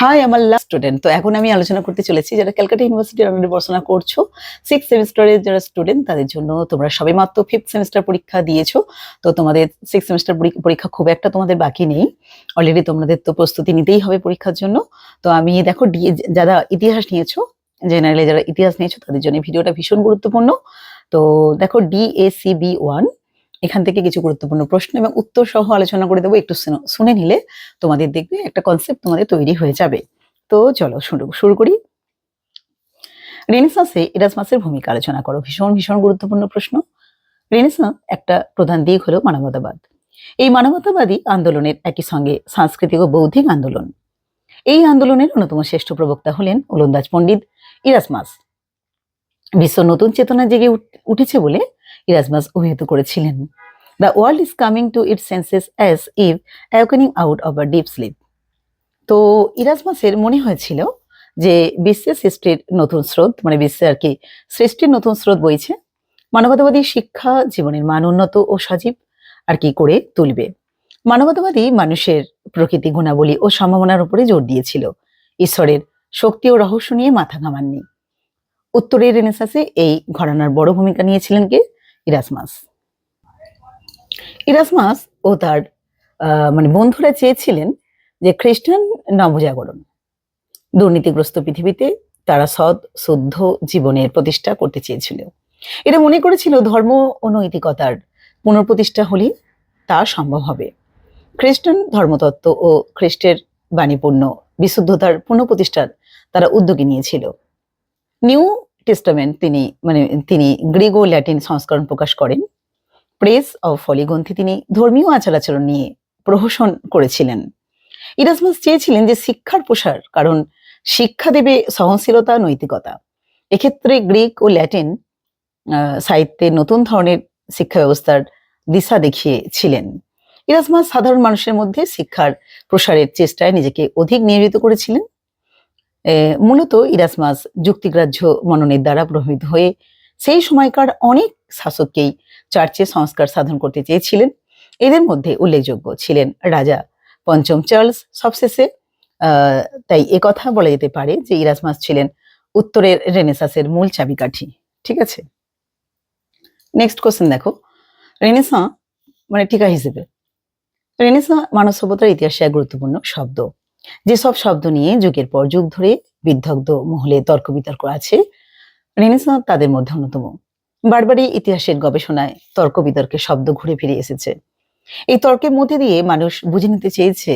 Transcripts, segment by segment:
High আমার last student তো এখন আমি আলোচনা করতে চলেছি যারা ক্যালকাটা ইউনিভার্সিটির আন্ডারে পড়াশোনা করছ। সিক্স সেমিস্টারের যারা স্টুডেন্ট তাদের জন্য তোমরা সবে মাত্র ফিফথ সেমিস্টার পরীক্ষা দিয়েছ। তো তোমাদের সিক্স সেমিস্টার পরীক্ষা খুব একটা তোমাদের বাকি নেই। অলরেডি তোমাদের তো প্রস্তুতি নিতেই হবে পরীক্ষার জন্য। তো আমি দেখো যারা ইতিহাস নিয়েছো জেনারেলি যারা ইতিহাস নিয়েছো, তাদের জন্য ভিডিওটা ভীষণ গুরুত্বপূর্ণ। তো দেখো ডিএসিবি ওয়ান এখান থেকে কিছু গুরুত্বপূর্ণ প্রশ্ন এবং উত্তর সহ আলোচনা করে দেবো। একটু শুনে নিলে তোমাদের দেখবে একটা কনসেপ্ট তোমাদের তৈরি হয়ে যাবে। তো চলো শুরু শুরু করি। রেনেসাঁসে ইরাসমাসের ভূমিকা আলোচনা করো। ভীষণ ভীষণ গুরুত্বপূর্ণ প্রশ্ন। রেনেসাঁ একটা প্রধান দিক হলো মানবতাবাদ। এই মানবতাবাদী আন্দোলনের একই সঙ্গে সাংস্কৃতিক ও বৌদ্ধিক আন্দোলন। এই আন্দোলনের অন্যতম শ্রেষ্ঠ প্রবক্তা হলেন ওলন্দাজ পণ্ডিত ইরাসমাস বিশ্ব নতুন চেতনা জেগে উঠেছে বলে ইরাসমাস অভিহিত করেছিলেন। The world is coming to its senses as if awakening out of a deep sleep তো ইরাসমাসের মনে হয়েছিল যে বিশ্বের সৃষ্টির নতুন স্রোত মানে বিশ্বে আর কি সৃষ্টির নতুন স্রোত বইছে, মানবতাবাদী শিক্ষা জীবনের মান উন্নত ও সজীব আর কি করে তুলবে। মানবতাবাদী মানুষের প্রকৃতি গুণাবলী ও সম্ভাবনার উপরে জোর দিয়েছিল। ঈশ্বরের শক্তি ও রহস্য নিয়ে মাথা ঘামাননি। উত্তরের রেনেসাসে এই ঘরানার বড় ভূমিকা নিয়েছিলেন কে? ইরাসমাস ইরাসমাস ও তার মানে বন্ধুরা চেয়েছিলেন যে খ্রিস্টান নবজাগরণ। দুর্নীতিগ্রস্ত পৃথিবীতে তারা সৎ, শুদ্ধ জীবনের প্রতিষ্ঠা করতে চেয়েছিল। এরা মনে করেছিল ধর্ম ও নৈতিকতার পুনঃপ্রতিষ্ঠা হলে তা সম্ভব হবে। খ্রিস্টান ধর্মতত্ত্ব ও খ্রিস্টের বাণীপূর্ণ বিশুদ্ধতার পুনঃপ্রতিষ্ঠার তারা উদ্যোগী নিয়েছিল। নিউ টেস্টামেন্ট তিনি মানে তিনি গ্রিক ও ল্যাটিন সংস্করণ প্রকাশ করেন। প্রেস অফ ফলি গ্রন্থে তিনি ধর্মীয় আচার আচরণ নিয়ে প্রহসন করেছিলেন। ইরাসমাস চেয়েছিলেন যে শিক্ষার প্রসার, কারণ শিক্ষা দেবে সহনশীলতা, নৈতিকতা। এক্ষেত্রে গ্রিক ও ল্যাটিন সাহিত্যে নতুন ধরনের শিক্ষা ব্যবস্থার দিশা দেখিয়েছিলেন। ইরাসমাস সাধারণ মানুষের মধ্যে শিক্ষার প্রসারের চেষ্টায় নিজেকে অধিক নিয়োজিত করেছিলেন। মূলত ইরাসমাস যুক্তিগ্রাহ্য মননের দ্বারা প্রভাবিত হয়ে সেই সময়কার অনেক শাসককেই চার্চে সংস্কার সাধন করতে চেয়েছিলেন। এদের মধ্যে উল্লেখযোগ্য ছিলেন রাজা পঞ্চম চার্লস। সবশেষে তাই কথা বলা যেতে পারে যে ইরাসমাস ছিলেন উত্তরের রেনেসাসের মূল চাবিকাঠি। ঠিক আছে? নেক্সট কোশ্চেন দেখো। রেনেসা মানে টিকা হিসেবে। রেনেসা মানব সভ্যতার ইতিহাসে এক গুরুত্বপূর্ণ শব্দ। যেসব শব্দ নিয়ে যুগের পর যুগ ধরে বিদগ্ধ মহলে তর্ক বিতর্ক আছে রেনেসা তাদের মধ্যে অন্যতম। বারবারই ইতিহাসের গবেষণায় তর্ক বিতর্কের শব্দ ঘুরে ফিরে এসেছে। এই তর্কের মধ্যে দিয়ে মানুষ বুঝে নিতে চেয়েছে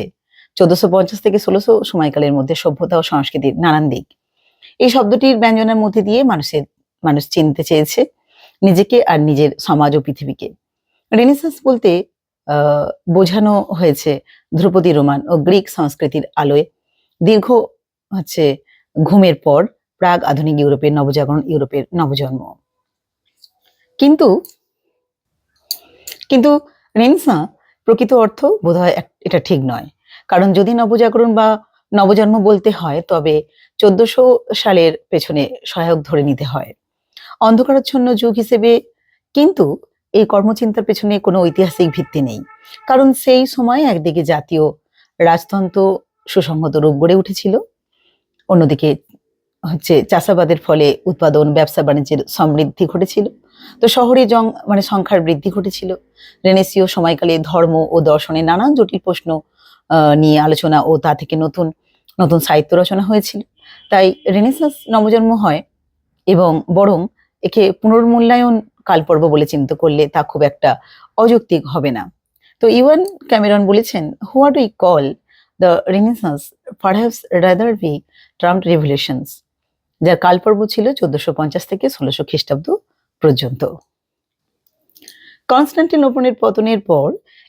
চোদ্দশো পঞ্চাশ থেকে ষোলোশো সময়কালের মধ্যে সভ্যতা ও সংস্কৃতির নানান দিক। এই শব্দটির ব্যঞ্জনের মধ্যে দিয়ে মানুষের, মানুষ চিনতে চেয়েছে নিজেকে আর নিজের সমাজ ও পৃথিবীকে। রেনেসাস বলতে বোঝানো হয়েছে ধ্রুপদী রোমান ও গ্রিক সংস্কৃতির আলোয়। দীর্ঘ, হচ্ছে, ঘুমের পর প্রাগ আধুনিক ইউরোপের নবজাগরণ, ইউরোপের নবজন্ম। কিন্তু কিন্তু রেনেসা প্রকৃত অর্থ বোধহয় এটা ঠিক নয়। কারণ যদি নবজাগরণ বা নবজন্ম বলতে হয়, তবে চোদ্দশো সালের পেছনে সহায়ক ধরে নিতে হয়। অন্ধকারাচ্ছন্ন যুগ হিসেবে কিন্তু এই কর্মচিন্তার পেছনে কোনো ঐতিহাসিক ভিত্তি নেই। কারণ সেই সময় একদিকে জাতীয় রাজতন্ত্র সুসংহত রূপ গড়ে উঠেছিল, অন্যদিকে হচ্ছে চাষাবাদের ফলে উৎপাদন, ব্যবসা বাণিজ্যের সমৃদ্ধি ঘটেছিল, তো শহরে জং মানে সংখ্যার বৃদ্ধি ঘটেছিল। রেনেসীয় সময়কালে ধর্ম ও দর্শনে নানান জটিল প্রশ্ন নিয়ে আলোচনা ও তা থেকে নতুন নতুন সাহিত্য রচনা হয়েছিল। তাই রেনেসাস নবজন্ম হয় এবং বরং একে পুনর্মূল্যায়ন কালপর্ব বলে চিন্তা করলে তা খুব একটা অযৌক্তিক হবে না। তো ইওয়ান ক্যামেরন বলেছেন what we call the renaissance perhaps rather be termed revolutions যার কালপর্ব ছিল চোদ্দশো পঞ্চাশ থেকে ষোলোশো খ্রিস্টাব্দ পর্যন্ত। কনস্টান্টিনোপলের পতনের পর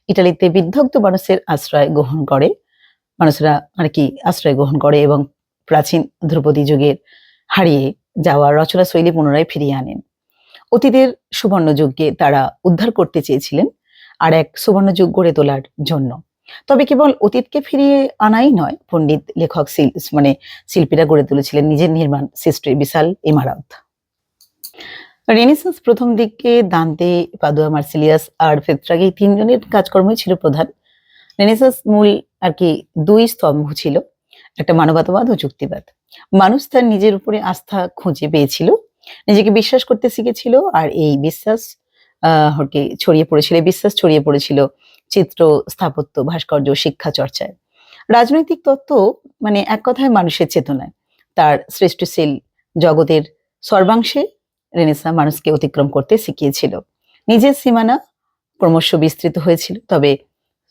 ইটালিতে বিদ্ধগ্ধ মানুষের আশ্রয় গ্রহণ করে। মানুষরা আর কি, আশ্রয় গ্রহণ করে এবং প্রাচীন ধ্রুপদী যুগের হারিয়ে যাওয়া রচনা শৈলী পুনরায় ফিরিয়ে আনেন। অতীতের সুবর্ণযুগকে তারা উদ্ধার করতে চেয়েছিলেন আর এক সুবর্ণযুগ গড়ে তোলার জন্য। তবে কেবল অতীতকে ফিরিয়ে আনাই নয়, পণ্ডিত, লেখক, শিল- মানে শিল্পীরা গড়ে তুলেছিলেন নিজের নির্মাণ সৃষ্টির বিশাল ইমারত। রেনেসাঁস প্রথম দিকে দান্তে, পাদুয়া, মার্সিলিয়াস আর ফেত্রাগ এই তিনজনের কাজকর্মই ছিল প্রধান। রেনেসাঁস মূল আর কি দুই স্তম্ভ ছিল, একটা মানবতাবাদ ও যুক্তিবাদ। মানুষ তার নিজের উপরে আস্থা খুঁজে পেয়েছিল নিজেকে বিশ্বাস করতে শিখেছিল আর এই বিশ্বাস হরকে ছড়িয়ে পড়েছিল বিশ্বাস ছড়িয়ে পড়েছিল চিত্র, স্থাপত্য, ভাস্কর্য, শিক্ষা চর্চায়। রাজনৈতিক তত্ত্ব মানে এক কথায় মানুষের চেতনায়। তার সৃষ্টিশীল জগতের সর্বাংশে রেনেসা মানুষকে অতিক্রম করতে শিখিয়েছিল। নিজের সীমানা ক্রমশ বিস্তৃত হয়েছিল, তবে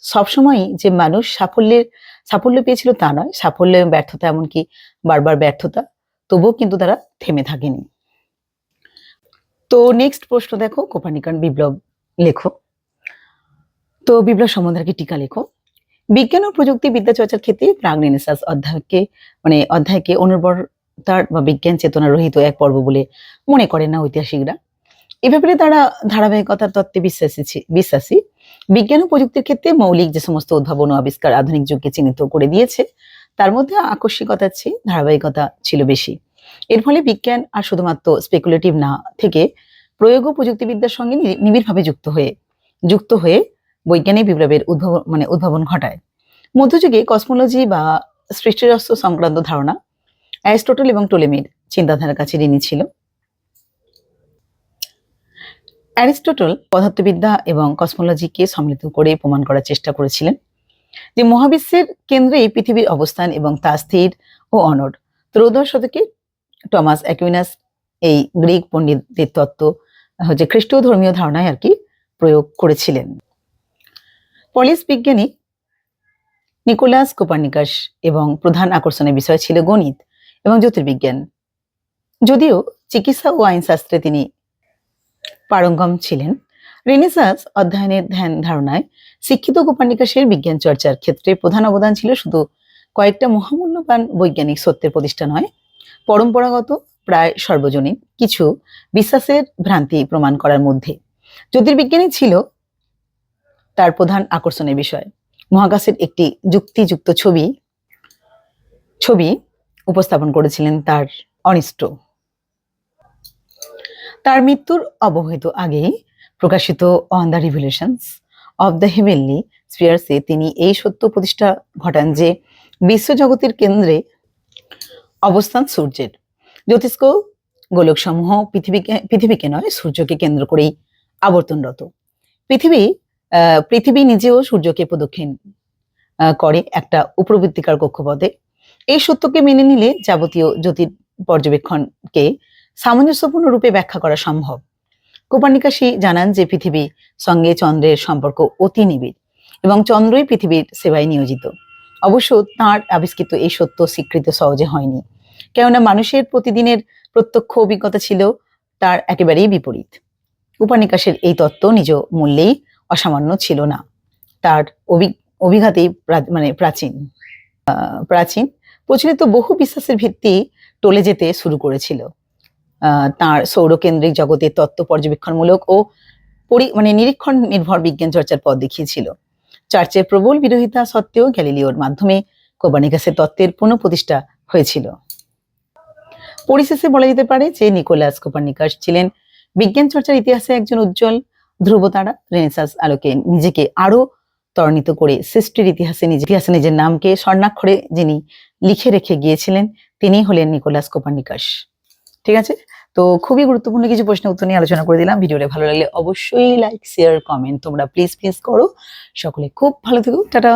সবসময়ই যে মানুষ সাফল্যের, সাফল্য পেয়েছিল তা নয়। সাফল্য এবং ব্যর্থতা এমনকি বারবার ব্যর্থতা, তবুও কিন্তু তারা থেমে থাকেনি। তো নেক্সট প্রশ্ন দেখো কোপানিকান বিপ্লব লেখো। তো বিপ্লব সম্বন্ধে কি টিকা লেখো। বিজ্ঞান ও প্রযুক্তি বিদ্যা চর্চার ক্ষেত্রে প্রাগ রেনেসাস অধ্যায়কে মানে অধ্যায়কে অনুর্বরতার বা বিজ্ঞান চেতনা রহিত এক পর্ব বলে মনে করেন না ঐতিহাসিকরা। এ ব্যাপারে তারা ধারাবাহিকতার তত্ত্বে বিশ্বাসী বিশ্বাসী। বিজ্ঞান ও প্রযুক্তির ক্ষেত্রে মৌলিক যে সমস্ত উদ্ভাবন ও আবিষ্কার আধুনিক যুগকে চিহ্নিত করে দিয়েছে, তার মধ্যে আকস্মিকতার চেয়ে ধারাবাহিকতা ছিল বেশি। এর ফলে বিজ্ঞান আর শুধুমাত্র স্পেকুলেটিভ না থেকে প্রয়োগ ও প্রযুক্তিবিদ্যার সঙ্গে নিবিড়ভাবে যুক্ত হয়ে যুক্ত হয়ে বৈজ্ঞানিক বিপ্লবের উদ্ভাবন মানে উদ্ভাবন ঘটায়। মধ্যযুগে কসমোলজি বা সৃষ্টিরস্ত্র সংক্রান্ত ধারণা অ্যারিস্টোটল এবং টোলেমির চিন্তাধারার কাছে ঋণী ছিল। অ্যারিস্টোটল পদার্থবিদ্যা এবং কসমোলজিকে সম্মিলিত করে প্রমাণ করার চেষ্টা করেছিলেন যে মহাবিশ্বের কেন্দ্রেই পৃথিবীর অবস্থান এবং তা স্থির ও অনড়। ত্রয়োদশ শতকে টমাস অ্যাকুইনাস, এই গ্রিক পণ্ডিতদের তত্ত্ব, হচ্ছে খ্রিস্টীয় ধর্মীয় ধারণায় আর কি প্রয়োগ করেছিলেন। পলিস বিজ্ঞানী নিকোলাস কোপার্নিকাস এবং প্রধান আকর্ষণের বিষয় ছিল গণিত এবং জ্যোতির্বিজ্ঞান। যদিও চিকিৎসা ও আইনশাস্ত্রে তিনি পারঙ্গম ছিলেন, রেনেসাস অধ্যয়নের ধ্যান ধারণায় শিক্ষিত কোপার্নিকাসের বিজ্ঞান চর্চার ক্ষেত্রে প্রধান অবদান ছিল শুধু কয়েকটা মহামূল্যবান বৈজ্ঞানিক সত্যের প্রতিষ্ঠা নয় পরম্পরাগত প্রায় সর্বজনীন কিছু বিশ্বাসের ভ্রান্তি প্রমাণ করার মধ্যে। জ্যোতির্বিজ্ঞানী ছিল তার প্রধান আকর্ষণের বিষয়। মহাকাশের একটি যুক্তিযুক্ত ছবি ছবি উপস্থাপন করেছিলেন তার অনিষ্ট। তার মৃত্যুর অবহিত আগেই প্রকাশিত on the revolutions of the heavenly স্পিয়ার্সে তিনি এই সত্য প্রতিষ্ঠা ঘটান যে বিশ্বজগতের কেন্দ্রে অবস্থান সূর্যের। জ্যোতিষ্ক গোলকসমূহ পৃথিবীকে পৃথিবীকে নয়, সূর্যকে কেন্দ্র করেই আবর্তনরত। পৃথিবী পৃথিবী নিজেও সূর্যকে প্রদক্ষিণ করে একটা উপবৃত্তিকার কক্ষপথে। এই সত্যকে মেনে নিলে যাবতীয় জ্যোতির পর্যবেক্ষণকে সামঞ্জস্যপূর্ণ রূপে ব্যাখ্যা করা সম্ভব। কোপার্নিকাসী জানান যে পৃথিবী সঙ্গে চন্দ্রের সম্পর্ক অতি নিবিড় এবং চন্দ্রই পৃথিবীর সেবায় নিয়োজিত। অবশ্য তাঁর আবিষ্কৃত এই সত্য স্বীকৃত সহজে হয়নি। কেননা মানুষের প্রতিদিনের প্রত্যক্ষ অভিজ্ঞতা ছিল তার একেবারেই বিপরীত। উপানিকাশের এই তত্ত্ব নিজ মূল্যেই অসামান্য ছিল না। তার অভি- অভিঘাতেই মানে প্রাচীন। প্রাচীন প্রচলিত বহু বিশ্বাসের ভিত্তি টলে যেতে শুরু করেছিল। তার সৌরকেন্দ্রিক জগতের তত্ত্ব পর্যবেক্ষণমূলক ও পরি মানে নিরীক্ষণ নির্ভর বিজ্ঞান চর্চার পথ দেখিয়েছিল। চার্চের প্রবল বিরোধিতা সত্ত্বেও গ্যালিলিওর মাধ্যমে কোপার্নিকাসের তত্ত্বের পুনঃপ্রতিষ্ঠা হয়েছিল। পরিশেষে বলা যেতে পারে যে নিকোলাস কোপার্নিকাস ছিলেন বিজ্ঞান চর্চার ইতিহাসে একজন উজ্জ্বল ধ্রুবতারা রেনেসাস আলোকে নিজেকে আরও ত্বরান্বিত করে সৃষ্টির ইতিহাসে নিজে ইতিহাসে নিজের নামকে স্বর্ণাক্ষরে যিনি লিখে রেখে গিয়েছিলেন তিনি হলেন নিকোলাস কোপার্নিকাস। ঠিক আছে? তো খুবই গুরুত্বপূর্ণ কিছু প্রশ্ন উত্তর নিয়ে আলোচনা করে দিলাম। ভিডিওটা ভালো লাগলে অবশ্যই লাইক শেয়ার কমেন্ট তোমরা প্লিজ প্লিজ করো। সকলে খুব ভালো থেকো। টাটা।